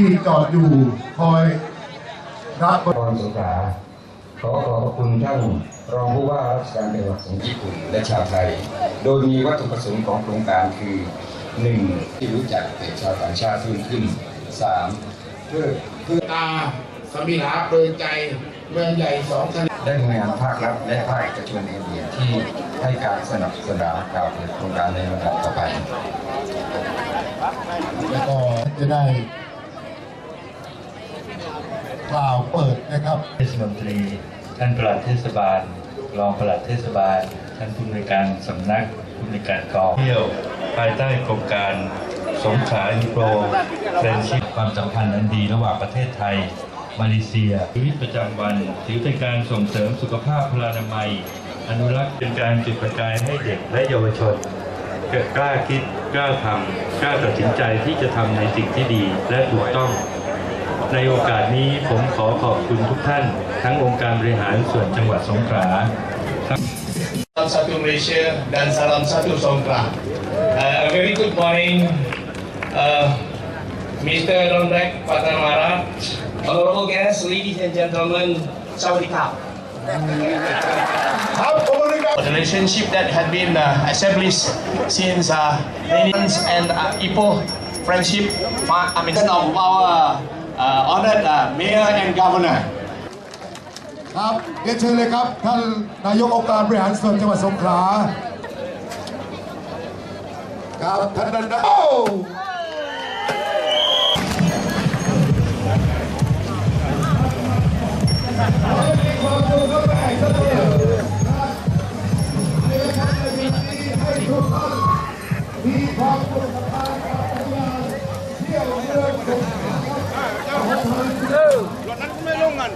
ที่จอดอยู่คอยรับนครสงขาขอขอบคุณท่านรองผู้ว่าราชการจังหวัดของญี่ปุ่นและชาวไทย โดยมีวัตถุประสงค์ของโครงการคือ 1. ที่รู้จักแต่ชาวต่างชาติเพิ่มขึ้น 3. เพื่อเพื่อตาสมิลาเปลือใจเมืองใหญ่สองทะเลได้หน่วยงานภาครัฐและภาคเอกชนเอเนี่ยที่ให้การสนับสนุนกล่าวถึงโครงการในลำดับต่อไปแล้วก็จะได้ กล่าวเปิดนะครับเทศมนตรี ท่านปลัดเทศบาล รองปลัดเทศบาล ท่านผู้อำนการสำนักผู้อำนการกองเที่ยว ภายใต้โครงการสงขลาอินโปรเฟรนชิพความสัมพันธ์อันดีระหว่างประเทศไทย มาเลเซียชีวิตประจำวัน ถือเป็นการส่งเสริมสุขภาพพลานามัย อนุรักษ์เป็นการจุดประกายให้เด็กและเยาวชนเกิดกล้าคิดกล้าทำกล้าตัดสินใจที่จะทำในสิ่งที่ดีและถูกต้อง ในโอกาสนี้ผมขอขอบคุณทุกท่าน ทั้งองค์การบริหารส่วนจังหวัดสงขลา Salam satu Malaysia dan salam satu Songkla. Uh, a very good morning, uh, Mr. Rondak Patanwara, honorable guests, ladies and gentlemen, Sawadee The relationship that had been uh, established since uh, many months and uh, Ipoh friendship, fa- I mean, of our uh, honored uh, mayor and governor. ครับเรียนเชิญเลยครับ ท่านนายกองค์การบริหารส่วนจังหวัดสงขลาครับท่านนันดาโอมีความสุขกับการเที่ยวเมืองส รถนั้นก็ไม่ลงกัน